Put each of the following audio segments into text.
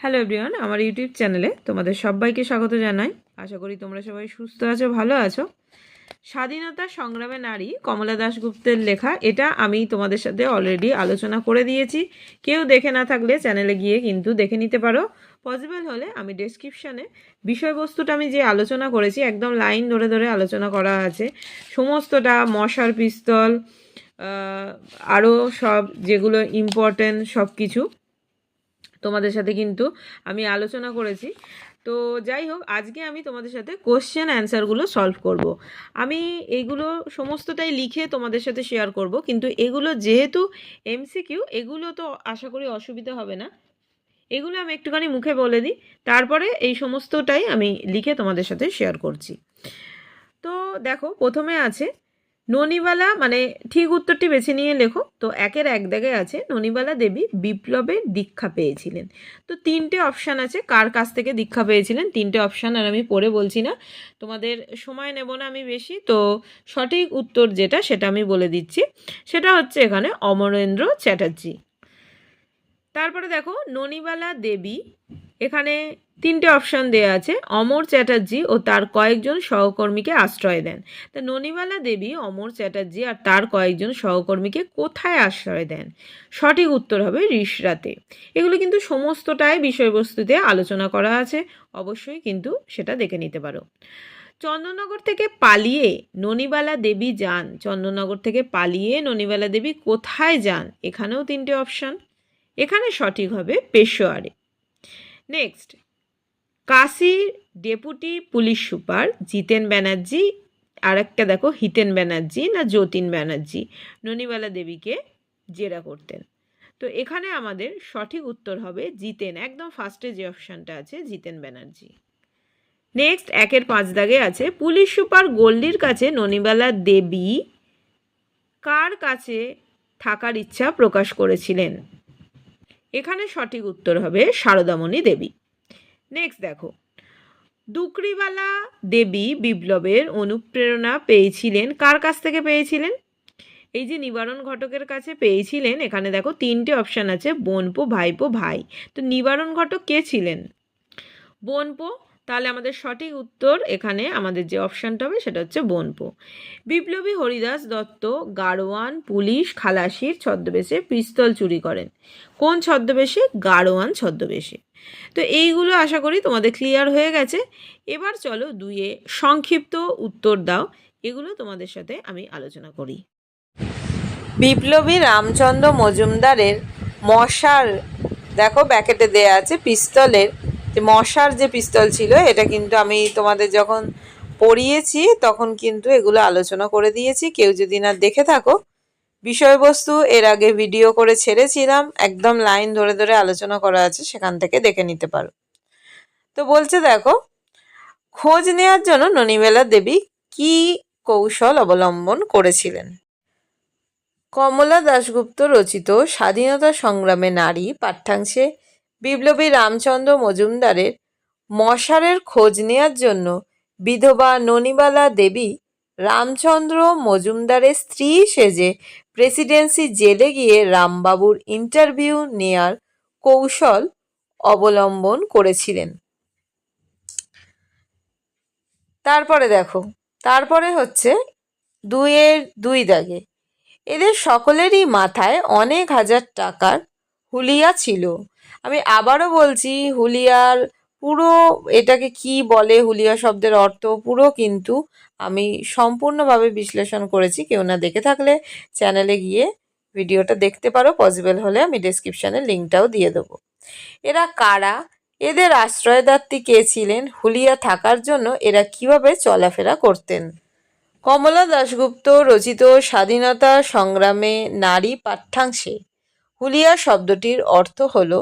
Hello everyone আমার YouTube চ্যানেলে তোমাদের সবাইকে স্বাগত জানাই। আশা করি তোমরা সবাই সুস্থ আছো, ভালো আছো। স্বাধীনতা সংগ্রামে নারী কমলা দাশগুপ্তের লেখা, এটা আমি তোমাদের সাথে অলরেডি আলোচনা করে দিয়েছি। কেউ দেখে না থাকলে চ্যানেলে গিয়ে কিন্তু দেখে নিতে পারো। পসিবল হলে আমি ডেসক্রিপশানে বিষয়বস্তুটা আমি যে আলোচনা করেছি, একদম লাইন ধরে ধরে আলোচনা করা আছে। সমস্তটা, মশার পিস্তল আরও সব যেগুলো ইম্পর্টেন্ট সব কিছু তোমাদের সাথে কিন্তু আমি আলোচনা করেছি। তো যাই হোক, আজকে আমি তোমাদের সাথে কোশ্চেন অ্যান্সারগুলো সলভ করব। আমি এইগুলো সমস্তটাই লিখে তোমাদের সাথে শেয়ার করব, কিন্তু এগুলো যেহেতু এমসিকিউ এগুলো তো আশা করি অসুবিধা হবে না। এগুলো আমি একটুখানি মুখে বলে দিই, তারপরে এই সমস্তটাই আমি লিখে তোমাদের সাথে শেয়ার করছি। তো দেখো, প্রথমে আছে ননিবালা মানে ঠিক উত্তরটি বেছে নিয়ে লেখো। তো একের এক দাগে আছে, ননিবালা দেবী বিপ্লবের দীক্ষা পেয়েছিলেন। তো তিনটে অপশান আছে, কার কাছ থেকে দীক্ষা পেয়েছিলেন? তিনটে অপশান আর আমি পড়ে বলছি না। তোমাদের সময় নেব না আমি বেশি, তো সঠিক উত্তর যেটা, সেটা আমি বলে দিচ্ছি। সেটা হচ্ছে এখানে অমরেন্দ্র চ্যাটার্জি। তারপরে দেখো, ননিবালা দেবী, এখানে তিনটে অপশান দেওয়া আছে। অমর চ্যাটার্জি ও তার কয়েকজন সহকর্মীকে আশ্রয় দেন। তা ননিবালা দেবী, অমর চ্যাটার্জি আর তার কয়েকজন সহকর্মীকে কোথায় আশ্রয় দেন? সঠিক উত্তর হবে রিসরাতে। এগুলো কিন্তু সমস্তটাই বিষয়বস্তুতে আলোচনা করা আছে। অবশ্যই কিন্তু সেটা দেখে নিতে পারো। চন্দননগর থেকে পালিয়ে ননিবালা দেবী যান। চন্দননগর থেকে পালিয়ে ননিবালা দেবী কোথায় যান? এখানেও তিনটে অপশান। এখানে সঠিক হবে পেশোয়ারে। নেক্সট কাশির deputy police super Jiten Banerjee আর একটা দেখো, হিতেন ব্যানার্জি না যতীন ব্যানার্জি, ননিবালা দেবীকে জেরা করতেন। তো এখানে আমাদের সঠিক উত্তর হবে জিতেন, একদম ফার্স্টে যে অপশানটা আছে, জিতেন ব্যানার্জি। নেক্সট একের পাঁচ দাগে আছে, পুলিশ সুপার গোল্ডির কাছে ননিবালা দেবী কার কাছে থাকার ইচ্ছা প্রকাশ করেছিলেন? এখানে সঠিক উত্তর হবে শারদামণি দেবী। নেক্সট দেখো। দুকরিবালা দেবী বিপ্লবের অনুপ্রেরণা পেয়েছিলেন। কার কাছ থেকে পেয়েছিলেন? এই যে নিবারণ ঘটকের কাছে পেয়েছিলেন, এখানে দেখো তিনটে অপশান আছে, বোনপো, ভাইপো, ভাই। তো নিবারণ ঘটক কে ছিলেন? বোনপো, তাহলে আমাদের সঠিক উত্তর এখানে আমাদের যে অপশানটা হবে সেটা হচ্ছে বনপো। বিপ্লবী হরিদাস দত্ত, গাড়োয়ান, পুলিশ, খালাসির ছদ্মবেশে পিস্তল চুরি করেন। কোন ছদ্মবেশে? গাড়োয়ান ছদ্মবেশে। তো এইগুলো আশা করি তোমাদের ক্লিয়ার হয়ে গেছে। এবার চলো দুইয়ে সংক্ষিপ্ত উত্তর দাও, এগুলো তোমাদের সাথে আমি আলোচনা করি। বিপ্লবী রামচন্দ্র মজুমদারের মশার, দেখো ব্যাকেটে দেয়া আছে পিস্তলের, যে মশার যে পিস্তল ছিল, এটা কিন্তু আমি তোমাদের যখন পড়িয়েছি, তখন কিন্তু এগুলো আলোচনা করে দিয়েছি। কেউ যদি না দেখে থাকো বিষয়বস্তু, এর আগে ভিডিও করে ছেড়েছিলাম, একদম লাইন ধরে ধরে আলোচনা করা আছে, সেখান থেকে দেখে নিতে পারো। তো বলছে দেখো, খোঁজ নেওয়ার জন্য ননিমেলা দেবী কি কৌশল অবলম্বন করেছিলেন? কমলা দাশগুপ্ত রচিত স্বাধীনতা সংগ্রামে নারী, পাঠ্যাংশে বিপ্লবী রামচন্দ্র মজুমদারের মশারের খোঁজ নেওয়ার জন্য বিধবা ননিবালা দেবী রামচন্দ্র মজুমদারের স্ত্রী সেজে প্রেসিডেন্সি জেলে গিয়ে রামবাবুর ইন্টারভিউ নেয়ার কৌশল অবলম্বন করেছিলেন। তারপরে দেখো, তারপরে হচ্ছে দুইয়ের দুই দাগে। এদের সকলেরই মাথায় অনেক হাজার টাকার হুলিয়া ছিল। আমি আবারও বলছি, হুলিয়ার পুরো এটাকে কি বলে হুলিয়া শব্দের অর্থ পুরো কিন্তু আমি সম্পূর্ণভাবে বিশ্লেষণ করেছি। কেউ না দেখে থাকলে চ্যানেলে গিয়ে ভিডিওটা দেখতে পারো। পসিবল হলে আমি ডিসক্রিপশানে লিঙ্কটাও দিয়ে দেবো। এরা কারা? এদের আশ্রয়দাত্রী কে ছিলেন? হুলিয়া থাকার জন্য এরা কীভাবে চলাফেরা করতেন? কমলা দাশগুপ্ত রচিত স্বাধীনতা সংগ্রামে নারী পাঠ্যাংশে। হুলিয়া শব্দটির অর্থ হল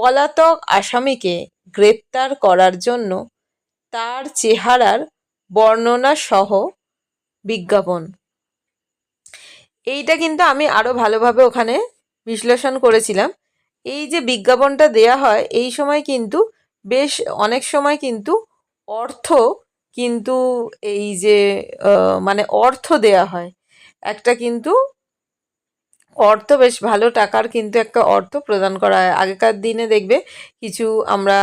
পলাতক আসামিকে গ্রেপ্তার করার জন্য তার চেহারার বর্ণনা সহ বিজ্ঞাপন। এইটা কিন্তু আমি আরও ভালোভাবে ওখানে বিশ্লেষণ করেছিলাম। এই যে বিজ্ঞাপনটা দেয়া হয়, এই সময় কিন্তু বেশ অনেক সময় কিন্তু অর্থ কিন্তু এই যে মানে অর্থ দেয়া হয়। একটা কিন্তু অর্থ বেশ ভালো টাকার কিন্তু একটা অর্থ প্রদান করা হয়। আগেকার দিনে দেখবে কিছু আমরা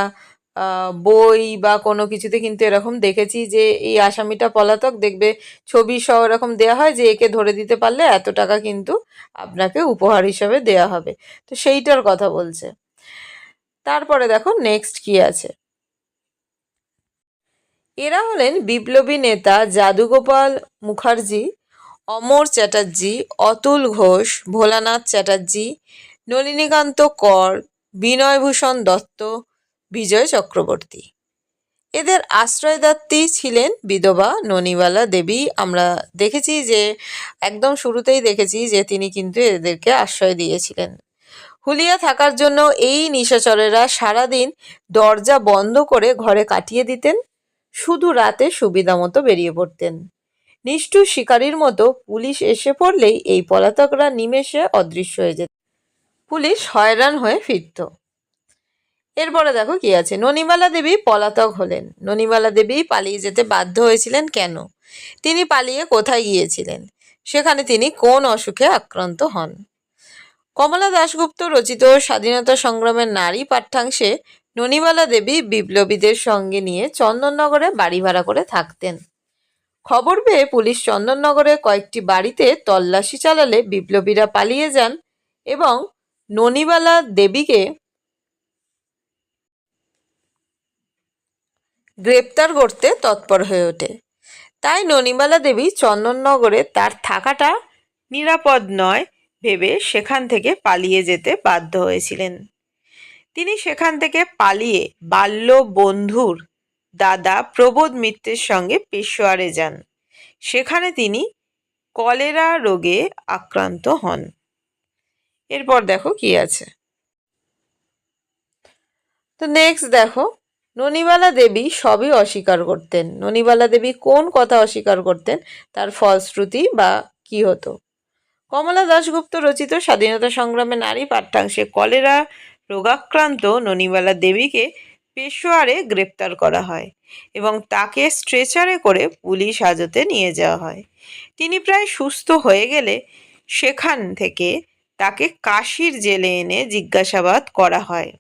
বই বা কোনো কিছুতে কিন্তু এরকম দেখেছি যে এই আসামিটা পলাতক, দেখবে ছবি সহ এরকম দেওয়া হয় যে একে ধরে দিতে পারলে এত টাকা কিন্তু আপনাকে উপহার হিসাবে দেয়া হবে। তো সেইটার কথা বলছে। তারপরে দেখো নেক্সট কি আছে? এরা হলেন বিপ্লবী নেতা যাদুগোপাল মুখার্জি অমর চ্যাটার্জি, অতুল ঘোষ, ভোলানাথ চ্যাটার্জি, নলিনীকান্ত কর, বিনয়ভূষণ দত্ত, বিজয় চক্রবর্তী। এদের আশ্রয়দাত্রী ছিলেন বিধবা ননিবালা দেবী। আমরা দেখেছি যে, একদম শুরুতেই দেখেছি যে, তিনি কিন্তু এদেরকে আশ্রয় দিয়েছিলেন। হুলিয়া থাকার জন্য এই নিশাচরেরা সারাদিন দরজা বন্ধ করে ঘরে কাটিয়ে দিতেন, শুধু রাতে সুবিধা মতো বেরিয়ে পড়তেন। নিষ্ঠুর শিকারীর মতো পুলিশ এসে পড়লেই এই পলাতকরা নিমেষে অদৃশ্য হয়ে যেত। পুলিশ হয়রান হয়ে ফিরত। এরপরে দেখো কি আছে। ননিমালা দেবী পলাতক হলেন। ননিমালা দেবী পালিয়ে যেতে বাধ্য হয়েছিলেন কেন? তিনি পালিয়ে কোথায় গিয়েছিলেন? সেখানে তিনি কোন অসুখে আক্রান্ত হন? কমলা দাশগুপ্ত রচিত স্বাধীনতা সংগ্রামের নারী পাঠ্যাংশে ননিমালা দেবী বিপ্লবীদের সঙ্গে নিয়ে চন্দননগরে বাড়ি ভাড়া করে থাকতেন। খবর পেয়ে পুলিশ চন্দননগরে কয়েকটি বাড়িতে তল্লাশি চালালে বিপ্লবীরা পালিয়ে যান এবং ননিবালা দেবীকে গ্রেপ্তার করতে তৎপর হয়ে ওঠে। তাই ননিবালা দেবী চন্দননগরে তার থাকাটা নিরাপদ নয় ভেবে সেখান থেকে পালিয়ে যেতে বাধ্য হয়েছিলেন। তিনি সেখান থেকে পালিয়ে বাল্য বন্ধুর দাদা প্রবোধ মিত্রের সঙ্গে পেশোয়ারে যান। সেখানে তিনি কলেরা রোগে আক্রান্ত হন। এরপর দেখো কি আছে। তো নেক্সট দেখো, ননিবালা দেবী সবই অস্বীকার করতেন। ননিবালা দেবী কোন কথা অস্বীকার করতেন? তার ফলশ্রুতি বা কি হতো? কমলা দাশগুপ্ত রচিত স্বাধীনতা সংগ্রামে নারী পাঠ্যাংশে কলেরা রোগাক্রান্ত ননিবালা দেবীকে পেশোয়ারে গ্রেপ্তার করা হয় এবং তাকে স্ট্রেচারে করে পুলিশ হাজতে নিয়ে যাওয়া হয়। তিনি প্রায় সুস্থ হয়ে গেলে সেখান থেকে তাকে কাশির জেলে এনে জিজ্ঞাসাবাদ করা হয়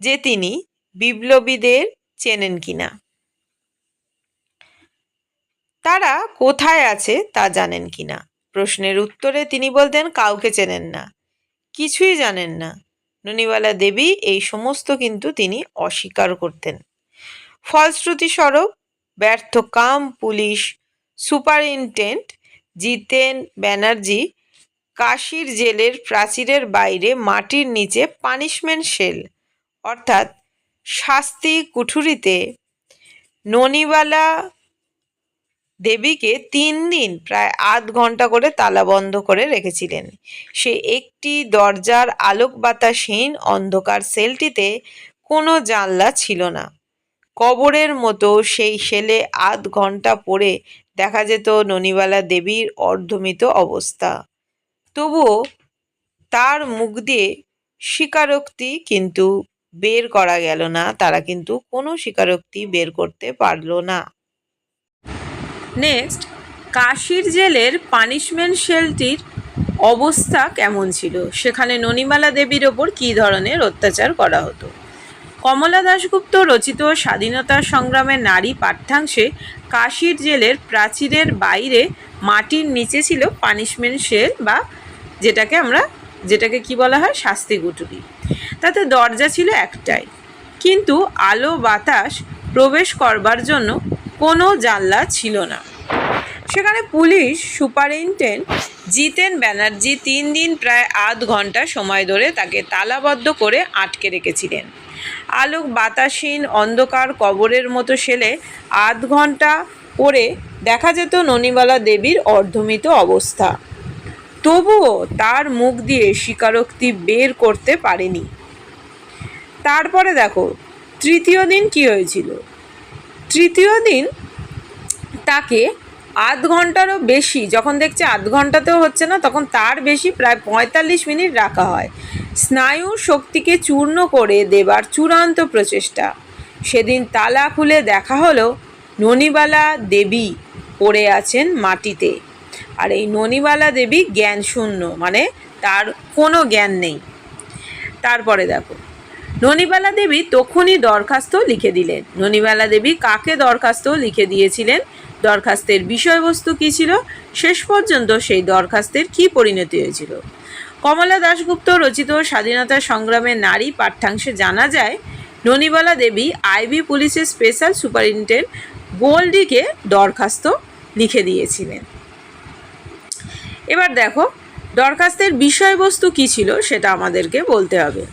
যে তিনি বিপ্লবীদের চেনেন কিনা। তারা কোথায় আছে তা জানেন কিনা? প্রশ্নের উত্তরে তিনি বলতেন, কাউকে চেনেন না। কিছুই জানেন না। ননিবালা দেবী এই সমস্ত কিন্তু তিনি অস্বীকার করতেন। ফলশ্রুতি স্বরূপ ব্যর্থ কাম পুলিশ সুপারিনটেন্ট জিতেন ব্যানার্জি কাশির জেলের প্রাচীরের বাইরে মাটির নিচে পানিশমেন্ট সেল অর্থাৎ শাস্তি কুঠুরিতে ননিবালা দেবীকে তিন দিন প্রায় আধ ঘণ্টা করে তালা বন্ধ করে রেখেছিলেন। সে একটি দরজার আলোক বাতাসহীন অন্ধকার সেলটিতে কোনো জানলা ছিল না। কবরের মতো সেই সেলে আধ ঘণ্টা পরে দেখা যেত ননিবালা দেবীর অর্ধমিত অবস্থা। তবুও তার মুখ দিয়ে স্বীকারোক্তি কিন্তু বের করা গেল না, তারা কিন্তু কোনো স্বীকারোক্তি বের করতে পারল না। নেক্সট কাশির জেলের পানিশমেন্ট শেলটির অবস্থা কেমন ছিল? সেখানে ননিমালা দেবীর ওপর কী ধরনের অত্যাচার করা হতো? কমলা দাশগুপ্ত রচিত স্বাধীনতা সংগ্রামের নারী পাঠ্যাংশে কাশির জেলের প্রাচীরের বাইরে মাটির নিচে ছিল পানিশমেন্ট শেল বা যেটাকে আমরা, যেটাকে কি বলা হয়? শাস্তি গুটুরি তাতে দরজা ছিল একটাই। কিন্তু আলো বাতাস প্রবেশ করবার জন্য কোনো জানলা ছিল না। সেখানে পুলিশ সুপারিনটেন্ডেন্ট জিতেন ব্যানার্জি তিন দিন প্রায় আধ ঘণ্টা সময় ধরে তাকে তালাবদ্ধ করে আটকে রেখেছিলেন। আলোক বাতাসহীন অন্ধকার কবরের মতো সেলে আধ ঘণ্টা পরে দেখা যেত ননিবালা দেবীর অর্ধমিত অবস্থা। তবুও তার মুখ দিয়ে স্বীকারোক্তি বের করতে পারেনি। তারপরে দেখো, তৃতীয় দিন কি হয়েছিল? তৃতীয় দিন তাকে আধ ঘন্টারও বেশি, যখন দেখছে আধ ঘন্টাতেও হচ্ছে না, তখন তার বেশি প্রায় পঁয়তাল্লিশ মিনিট রাখা হয়। স্নায়ুর শক্তিকে চূর্ণ করে দেবার চূড়ান্ত প্রচেষ্টা। সেদিন তালা খুলে দেখা হলো ননিবালা দেবী পড়ে আছেন মাটিতে। আর এই ননিবালা দেবী জ্ঞান শূন্য মানে তার কোনো জ্ঞান নেই। তারপরে দেখো ননিবালা দেবী তখনই দরখাস্ত লিখে দিলেন। ননিবালা দেবী কাকে দরখাস্ত লিখে দিয়েছিলেন? দরখাস্তের বিষয়বস্তু কী ছিল? শেষ পর্যন্ত সেই দরখাস্তের কী পরিণতি হয়েছিল? কমলা দাশগুপ্ত রচিত স্বাধীনতা সংগ্রামের নারী পাঠ্যাংশে জানা যায়, ননিবালা দেবী আইবি পুলিশের স্পেশাল সুপারিনটেন্ডেন্ট গোল্ডিকে দরখাস্ত লিখে দিয়েছিলেন। এবার দেখো, দরখাস্তের বিষয়বস্তু কী ছিল সেটা আমাদেরকে বলতে হবে।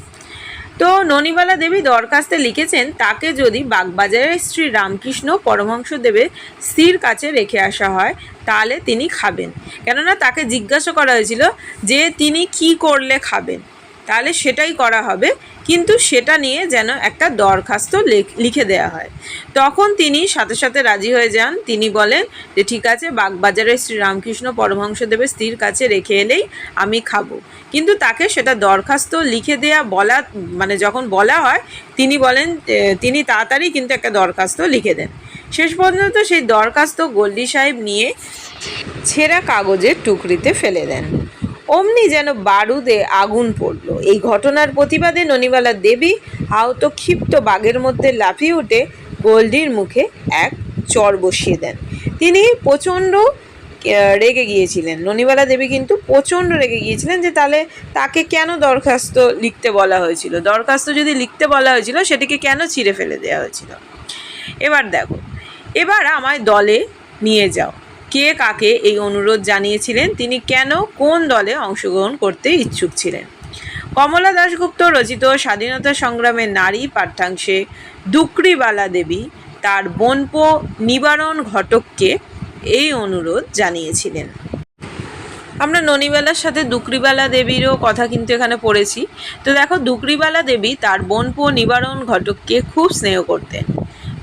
তো ননিবালা দেবী দরখাস্তে লিখেছেন, তাকে যদি বাগবাজারের শ্রী রামকৃষ্ণ পরমহংসদেবের স্ত্রীর কাছে রেখে আসা হয়, তাহলে তিনি খাবেন। কেননা তাকে জিজ্ঞাসা করা হয়েছিল যে তিনি কি করলে খাবেন। তাহলে সেটাই করা হবে। কিন্তু সেটা নিয়ে যেন একটা দরখাস্ত লেখ- দেওয়া হয়। তখন তিনি সাথে সাথে রাজি হয়ে যান। তিনি বলেন যে, ঠিক আছে, বাগবাজারের শ্রীরামকৃষ্ণ পরমহংসদেবের স্ত্রীর কাছে রেখে এলেই আমি খাব। কিন্তু তাকে সেটা দরখাস্ত লিখে দেয়া বলা মানে যখন বলা হয়, তিনি বলেন তিনি তাড়াতাড়ি কিন্তু একটা দরখাস্ত লিখে দেন। শেষ পর্যন্ত সেই দরখাস্ত গোল্ডি সাহেব নিয়ে ছেঁড়া কাগজের টুকরিতে ফেলে দেন। অমনি যেন বারুদে আগুন পড়ল। এই ঘটনার প্রতিবাদে ননিবালা দেবী আহত ক্ষিপ্ত বাঘের মধ্যে লাফিয়ে উঠে গোল্ডির মুখে এক চর বসিয়ে দেন। তিনি প্রচণ্ড রেগে গিয়েছিলেন। ননিবালা দেবী কিন্তু প্রচণ্ড রেগে গিয়েছিলেন যে তাহলে তাকে কেন দরখাস্ত লিখতে বলা হয়েছিল? দরখাস্ত যদি লিখতে বলা হয়েছিল, সেটিকে কেন ছিঁড়ে ফেলে দেওয়া হয়েছিল? এবার দেখো, এবার আমায় দলে নিয়ে যাও। কে কাকে এই অনুরোধ জানিয়েছিলেন, তিনি কেন কোন দলে অংশগ্রহণ করতে ইচ্ছুক ছিলেন? কমলা দাশগুপ্ত রচিত স্বাধীনতা সংগ্রামের নারী পাঠ্যাংশে দুকরিবালা দেবী তার বনপো নিবারণ ঘটককে এই অনুরোধ জানিয়েছিলেন। আমরা ননিবেলার সাথে দুকরিবালা দেবীরও কথা কিন্তু এখানে পড়েছি। তো দেখো দুকরিবালা দেবী তার বোনপো নিবারণ ঘটককে খুব স্নেহ করতেন।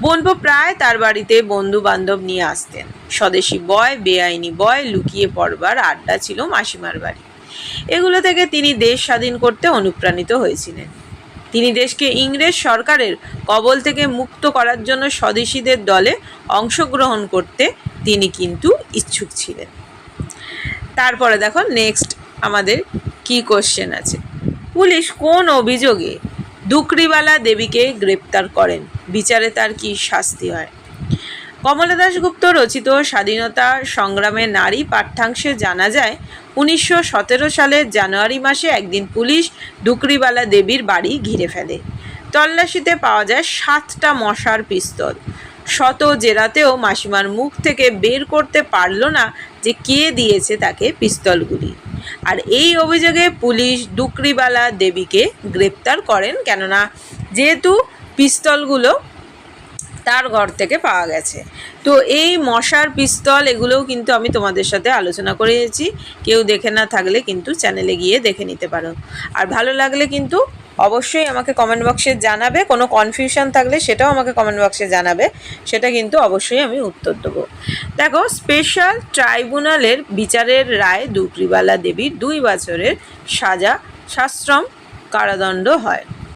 বোনপো প্রায় তার বাড়িতে বন্ধু বান্ধব নিয়ে আসতেন। স্বদেশি বয়, বেআইনি বয় লুকিয়ে পড়বার আড্ডা ছিল মাসিমার বাড়ি। এগুলো থেকে তিনি দেশ স্বাধীন করতে অনুপ্রাণিত হয়েছিলেন। তিনি দেশকে ইংরেজ সরকারের কবল থেকে মুক্ত করার জন্য স্বদেশীদের দলে অংশগ্রহণ করতে তিনি কিন্তু ইচ্ছুক ছিলেন। তারপরে দেখো নেক্সট আমাদের কি কোশ্চেন আছে। পুলিশ কোন অভিযোগে দুকরিবালা দেবীকে গ্রেপ্তার করেন? বিচারে তার কি শাস্তি হয়? কমলা দাশগুপ্ত রচিত স্বাধীনতা সংগ্রামে নারী পাঠ্যাংশে জানা যায়, উনিশশো সতেরো সালের জানুয়ারি মাসে একদিন পুলিশ ডুকরিবালা দেবীর বাড়ি ঘিরে ফেলে। তল্লাশিতে পাওয়া যায় সাতটা মশার পিস্তল। শত জেরাতেও মাসিমার মুখ থেকে বের করতে পারল না যে কে দিয়েছে তাকে পিস্তলগুলি। আর এই অভিযোগে পুলিশ ডুকরিবালা দেবীকে গ্রেপ্তার করেন কেননা, যেহেতু পিস্তলগুলো তার ঘর থেকে পাওয়া গেছে। তো এই মশার পিস্তল, এগুলোও কিন্তু আমি তোমাদের সাথে আলোচনা করেছি কেউ দেখে না থাকলে কিন্তু চ্যানেলে গিয়ে দেখে নিতে পারো। আর ভালো লাগলে কিন্তু অবশ্যই আমাকে কমেন্ট বক্সে জানাবে। কোনো কনফিউশন থাকলে সেটাও আমাকে কমেন্ট বক্সে জানাবে। সেটা কিন্তু অবশ্যই আমি উত্তর দেবো। দেখো স্পেশাল ট্রাইব্যুনালের বিচারের রায় দুকরিবালা দেবীর দুই বছরের সাজা, সাশ্রম কারাদণ্ড হয়।